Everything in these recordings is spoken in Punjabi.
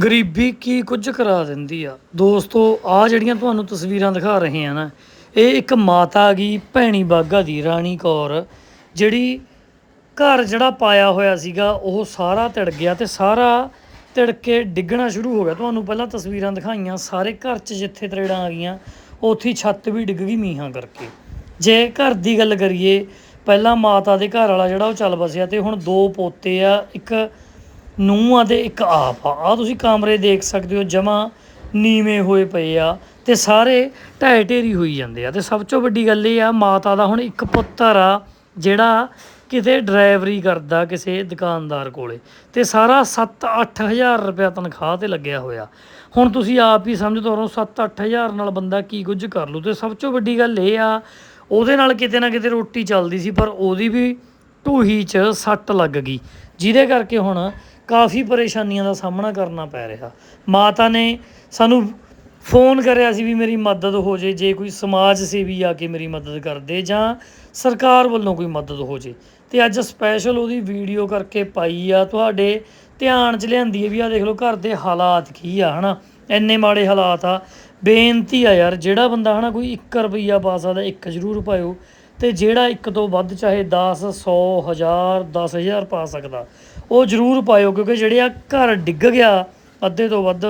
ਗਰੀਬੀ ਕੀ ਕੁਝ ਕਰਾ ਦਿੰਦੀ ਆ? ਦੋਸਤੋ, ਆ ਜਿਹੜੀਆਂ ਤੁਹਾਨੂੰ ਤਸਵੀਰਾਂ ਦਿਖਾ ਰਹੇ ਆ ਨਾ, ਇਹ ਇੱਕ ਮਾਤਾ ਗਈ ਭੈਣੀ ਬਾਗਾ ਦੀ, ਰਾਣੀ ਕੌਰ, ਜਿਹੜੀ ਘਰ ਜਿਹੜਾ ਪਾਇਆ ਹੋਇਆ ਸੀਗਾ, ਉਹ ਸਾਰਾ ਤਿੜ ਗਿਆ ਤੇ ਸਾਰਾ ਤਿੜ ਕੇ ਡਿੱਗਣਾ ਸ਼ੁਰੂ ਹੋ ਗਿਆ। ਤੁਹਾਨੂੰ ਪਹਿਲਾਂ ਤਸਵੀਰਾਂ ਦਿਖਾਈਆਂ, ਸਾਰੇ ਘਰ 'ਚ ਜਿੱਥੇ ਤਰੇੜਾਂ ਆ ਗਈਆਂ, ਉੱਥੇ ਛੱਤ ਵੀ ਡਿੱਗ ਗਈ ਮੀਂਹਾਂ ਕਰਕੇ। ਜੇ ਘਰ ਦੀ ਗੱਲ ਕਰੀਏ, ਪਹਿਲਾਂ ਮਾਤਾ ਦੇ ਘਰ ਵਾਲਾ ਜਿਹੜਾ ਉਹ ਚੱਲ ਬਸਿਆ ਤੇ ਹੁਣ ਦੋ ਪੋਤੇ ਆ, ਇੱਕ ਨੂੰਹ ਆ ਤੇ ਇੱਕ ਆਪ ਆ। ਆ ਤੁਸੀਂ ਕਮਰੇ ਦੇਖ ਸਕਦੇ ਹੋ, ਜਮਾ ਨੀਵੇਂ ਹੋਏ ਪਏ ਆ ਤੇ ਸਾਰੇ ਢਹਿ ਢੇਰੀ ਹੋਈ ਜਾਂਦੇ ਆ। ਤੇ ਸਭ ਤੋਂ ਵੱਡੀ ਗੱਲ ਇਹ ਆ, ਮਾਤਾ ਦਾ ਹੁਣ ਇੱਕ ਪੁੱਤਰ ਆ, ਜਿਹੜਾ ਕਿਤੇ ਡਰਾਈਵਰੀ ਕਰਦਾ ਕਿਸੇ ਦੁਕਾਨਦਾਰ ਕੋਲੇ ਤੇ ਸਾਰਾ 7-8000 ਰੁਪਇਆ ਤਨਖਾਹ ਤੇ ਲੱਗਿਆ ਹੋਇਆ। ਹੁਣ ਤੁਸੀਂ ਆਪ ਹੀ ਸਮਝ ਤੋ ਰਹੋ 7-8000 ਨਾਲ ਬੰਦਾ ਕੀ ਕੁਝ ਕਰ ਲੂ। ਤੇ ਸਭ ਤੋਂ ਵੱਡੀ ਗੱਲ ਇਹ ਆ, ਉਹਦੇ ਨਾਲ ਕਿਤੇ ਨਾ ਕਿਤੇ ਰੋਟੀ ਚੱਲਦੀ ਸੀ, ਪਰ ਉਹਦੀ ਵੀ ਢੂਹੀ 'ਚ ਸੱਟ ਲੱਗ ਗਈ। ਜਿਹਦੇ ਕਰਕੇ ਹੁਣ ਕਾਫੀ ਪਰੇਸ਼ਾਨੀਆਂ ਦਾ ਸਾਹਮਣਾ ਕਰਨਾ ਪੈ ਰਿਹਾ। ਮਾਤਾ ਨੇ ਸਾਨੂੰ ਫੋਨ ਕਰਿਆ ਸੀ ਵੀ ਮੇਰੀ ਮਦਦ ਹੋ ਜੇ ਜੇ ਕੋਈ ਸਮਾਜ ਸੇਵੀ ਆ ਕੇ ਮੇਰੀ ਮਦਦ ਕਰ ਦੇ ਜਾਂ ਸਰਕਾਰ ਵੱਲੋਂ ਕੋਈ ਮਦਦ ਹੋ ਜੇ। ਤੇ ਅੱਜ ਸਪੈਸ਼ਲ ਉਹਦੀ ਵੀਡੀਓ ਕਰਕੇ ਪਾਈ ਆ, ਤੁਹਾਡੇ ਧਿਆਨ 'ਚ ਲਿਆਂਦੀ ਹੈ ਵੀ ਆ ਦੇਖ ਲਓ ਘਰ ਦੇ ਹਾਲਾਤ ਕੀ ਆ, ਹਨਾ? ਇੰਨੇ ਮਾੜੇ ਹਾਲਾਤ ਆ। ਬੇਨਤੀ ਆ ਯਾਰ, ਜਿਹੜਾ ਬੰਦਾ, ਹਨਾ, ਕੋਈ 1 ਰੁਪਈਆ ਪਾ ਸਕਦਾ, ਇੱਕ ਜ਼ਰੂਰ ਪਾਇਓ। ਤੇ ਜਿਹੜਾ ਇੱਕ ਤੋਂ ਵੱਧ ਚਾਹੇ 10 100 1000 10000 ਪਾ ਸਕਦਾ, ਉਹ ਜ਼ਰੂਰ ਪਾਇਓ, ਕਿਉਂਕਿ ਜਿਹੜੇ ਆ ਘਰ ਡਿੱਗ ਗਿਆ, ਅੱਧੇ ਤੋਂ ਵੱਧ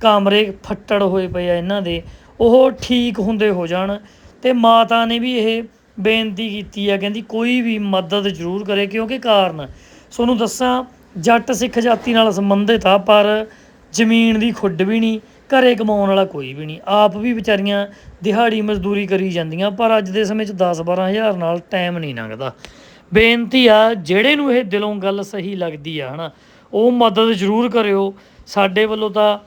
ਕਮਰੇ ਫੱਟੜ ਹੋਏ ਪਏ ਆ ਇਹਨਾਂ ਦੇ, ਉਹ ਠੀਕ ਹੁੰਦੇ ਹੋ ਜਾਣ। ਤੇ ਮਾਤਾ ਨੇ ਵੀ ਇਹ ਬੇਨਤੀ ਕੀਤੀ ਆ, ਕਹਿੰਦੀ ਕੋਈ ਵੀ ਮਦਦ ਜ਼ਰੂਰ ਕਰੇ, ਕਿਉਂਕਿ ਕਾਰਨ ਤੁਹਾਨੂੰ ਦੱਸਾਂ, ਜੱਟ ਸਿੱਖ ਜਾਤੀ ਨਾਲ ਸੰਬੰਧਿਤ ਆ, ਪਰ ਜ਼ਮੀਨ ਦੀ ਖੁੱਡ ਵੀ ਨਹੀਂ ਘਰੇ ਕਮਾਉਣ ਵਾਲਾ ਕੋਈ ਵੀ ਨਹੀਂ। ਆਪ ਵੀ ਵਿਚਾਰੀਆਂ ਦਿਹਾੜੀ ਮਜ਼ਦੂਰੀ ਕਰੀ ਜਾਂਦੀਆਂ, ਪਰ ਅੱਜ ਦੇ ਸਮੇਂ 'ਚ 10-12 ਹਜ਼ਾਰ ਨਾਲ ਟਾਈਮ ਨਹੀਂ ਲੰਘਦਾ। ਬੇਨਤੀ ਆ, ਜਿਹੜੇ ਨੂੰ ਇਹ ਦਿਲੋਂ ਗੱਲ ਸਹੀ ਲੱਗਦੀ ਆ, ਹਨਾ, ਉਹ ਮਦਦ ਜ਼ਰੂਰ ਕਰਿਓ। ਸਾਡੇ ਵੱਲੋਂ ਤਾਂ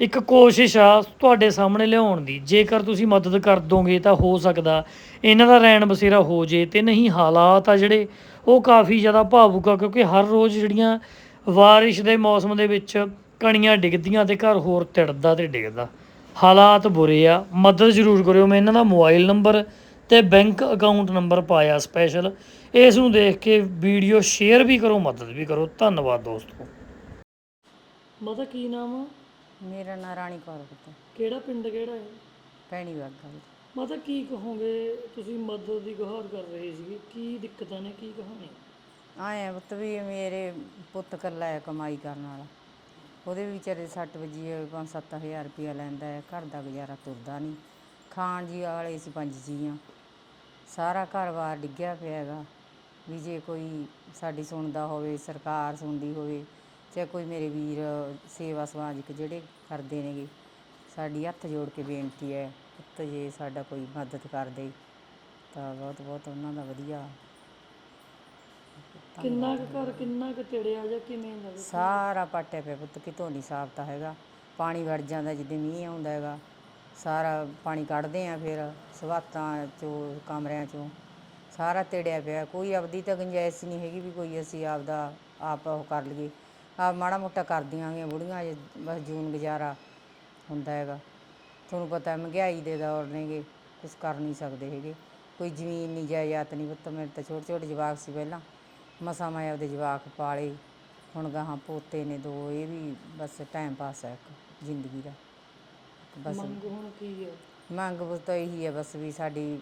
ਇੱਕ ਕੋਸ਼ਿਸ਼ ਆ ਤੁਹਾਡੇ ਸਾਹਮਣੇ ਲਿਆਉਣ ਦੀ। ਜੇਕਰ ਤੁਸੀਂ ਮਦਦ ਕਰ ਦੋਗੇ ਤਾਂ ਹੋ ਸਕਦਾ, ਇਹਨਾਂ ਦਾ ਰਹਿਣ ਬਸੇਰਾ ਹੋ ਜੇ ਤੇ ਨਹੀਂ, ਹਾਲਾਤ ਆ ਜਿਹੜੇ, ਉਹ ਕਾਫੀ ਜ਼ਿਆਦਾ ਭਾਵੁਕ ਆ, ਕਿਉਂਕਿ ਹਰ ਰੋਜ਼ ਜਿਹੜੀਆਂ ਬਾਰਿਸ਼ ਦੇ ਮੌਸਮ ਦੇ ਵਿੱਚ ਕਣੀਆਂ ਡਿੱਗਦੀਆਂ ਤੇ ਘਰ ਹੋਰ ਤਿੜਦਾ ਤੇ ਡਿੱਗਦਾ। ਹਾਲਾਤ ਬੁਰੇ ਆ। ਮਦਦ ਜ਼ਰੂਰ ਕਰਿਓ। ਮੈਂ ਇਹਨਾਂ ਦਾ ਮੋਬਾਈਲ ਨੰਬਰ ਤੇ ਬੈਂਕ ਅਕਾਊਂਟ ਨੰਬਰ ਪਾਇਆ ਸਪੈਸ਼ਲ ਇਸ ਨੂੰ ਦੇਖ ਕੇ ਵੀਡੀਓ ਸ਼ੇਅਰ ਵੀ ਕਰੋ ਮਦਦ ਵੀ ਕਰੋ। ਧੰਨਵਾਦ ਦੋਸਤੋ। ਮਤਾ ਕੀ ਨਾਮ ਆ? ਮੇਰਾ ਨਾਂ ਰਾਣੀ ਕੌਰ ਪੁੱਤ। ਕਿਹੜਾ ਪਿੰਡ ਕਿਹੜਾ ਹੈ? ਭੈਣੀ ਬਾਗਾ ਮਤਾ ਕੀ ਕਹੋਗੇ? ਤੁਸੀਂ ਮਦਦ ਦੀ ਗੁਹਾਰ ਕਰ ਰਹੇ ਸੀਗੇ। ਕੀ ਦਿੱਕਤਾਂ ਨੇ? ਕੀ ਕਹਾਣੀ ਆਏ ਪੁੱਤ ਵੀ ਮੇਰੇ ਪੁੱਤ ਇਕੱਲਾ ਹੈ ਕਮਾਈ ਕਰਨ ਵਾਲਾ। ਉਹਦੇ ਵੀ ਵਿਚਾਰੇ ਸੱਟ ਵੱਜੀ ਹੈ 5-7000 ਰੁਪਇਆ ਲੈਂਦਾ ਹੈ, ਘਰ ਦਾ ਗੁਜ਼ਾਰਾ ਤੁਰਦਾ ਨਹੀਂ। ਖਾਣ ਜੀ ਵਾਲੇ ਸੀ ਪੰਜ ਜੀਆਂ। ਸਾਰਾ ਘਰ-ਬਾਰ ਡਿੱਗਿਆ ਪਿਆ ਹੈਗਾ ਵੀ ਜੇ ਕੋਈ ਸਾਡੀ ਸੁਣਦਾ ਹੋਵੇ, ਸਰਕਾਰ ਸੁਣਦੀ ਹੋਵੇ, ਚਾਹੇ ਕੋਈ ਮੇਰੇ ਵੀਰ ਸੇਵਾ ਸਮਾਜਿਕ ਜਿਹੜੇ ਕਰਦੇ ਨੇਗੇ, ਸਾਡੀ ਹੱਥ ਜੋੜ ਕੇ ਬੇਨਤੀ ਹੈ, ਪੁੱਤ ਜੇ ਸਾਡਾ ਕੋਈ ਮਦਦ ਕਰ ਦੇ, ਤਾਂ ਬਹੁਤ ਬਹੁਤ ਉਹਨਾਂ ਦਾ ਵਧੀਆ ਕਿੰਨਾ ਕੁ ਘਰ, ਕਿੰਨਾ ਕੁ ਤੇੜਿਆ ਜਾਂ ਕਿਵੇਂ ਦਾ ਸਾਰਾ ਪਾਟਿਆ ਪਿਆ ਪੁੱਤ, ਕਿਤੋਂ ਨਹੀਂ ਸਾਫਤਾ ਹੈਗਾ। ਪਾਣੀ ਵੜ ਜਾਂਦਾ ਜਿੱਦੇ ਮੀਂਹ ਆਉਂਦਾ ਹੈਗਾ। ਸਾਰਾ ਪਾਣੀ ਕੱਢਦੇ ਆ ਫਿਰ, ਸਵਾਤਾਂ ਚੋਂ, ਕਮਰਿਆਂ ਚੋਂ। ਸਾਰਾ ਤੇੜਿਆ ਪਿਆ। ਕੋਈ ਆਪਦੀ ਤਾਂ ਗੁੰਜਾਇਸ਼ ਨਹੀਂ ਹੈਗੀ ਵੀ ਕੋਈ ਅਸੀਂ ਆਪਦਾ ਆਪ ਉਹ ਕਰ ਲਈਏ। ਆ ਮਾੜਾ ਮੋਟਾ ਕਰਦੀਆਂ ਗੀਆਂ ਬੁੜੀਆਂ, ਜੇ ਬਸ ਜੂਨ ਗੁਜ਼ਾਰਾ ਹੁੰਦਾ ਹੈਗਾ। ਤੁਹਾਨੂੰ ਪਤਾ ਮਹਿੰਗਾਈ ਦੇ ਦੌਰ ਨੇਗੇ, ਕੁਛ ਕਰ ਨਹੀਂ ਸਕਦੇ ਹੈਗੇ। ਕੋਈ ਜ਼ਮੀਨ ਨਹੀਂ, ਜਾਇਦਾਦ ਨਹੀਂ ਪੁੱਤ। ਮੇਰੇ ਤਾਂ ਛੋਟੇ ਛੋਟੇ ਜਵਾਕ ਸੀ ਪਹਿਲਾਂ। ਮਸਾਂ ਮੈਂ ਆਪਦੇ ਜਵਾਕ ਪਾਲੇ ਹੁਣ ਗਾਹਾਂ ਪੋਤੇ ਨੇ ਦੋ ਇਹ ਵੀ ਬਸ ਟਾਈਮ ਪਾਸ ਹੈ ਇੱਕ ਜ਼ਿੰਦਗੀ ਦਾ। ਬਸ ਮੰਗ ਹੁਣ ਕੀ ਹੈ ਮੰਗ ਬਸ ਤਾਂ ਇਹੀ ਹੈ ਬਸ ਵੀ ਸਾਡੀ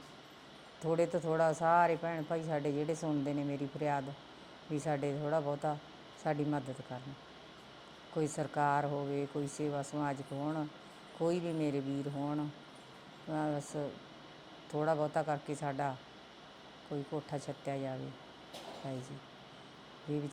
ਥੋੜੇ ਤੋਂ ਥੋੜਾ ਸਾਰੇ ਭੈਣ ਭਾਈ ਸਾਡੇ ਜਿਹੜੇ ਸੁਣਦੇ ਨੇ ਮੇਰੀ ਫਰਿਆਦ ਵੀ ਸਾਡੇ ਥੋੜਾ ਬਹੁਤਾ ਸਾਡੀ ਮਦਦ ਕਰਨ। ਕੋਈ ਸਰਕਾਰ ਹੋਵੇ ਕੋਈ ਸੇਵਾ ਸਮਾਜਿਕ ਹੋਣ ਕੋਈ ਵੀ ਮੇਰੇ ਵੀਰ ਹੋਣ ਬਸ ਥੋੜਾ ਬਹੁਤਾ ਕਰਕੇ ਸਾਡਾ ਕੋਈ ਕੋਠਾ ਛੱਤਿਆ ਜਾਵੇ। ਭਾਈ ਜੀ ਇਹ ਵੀ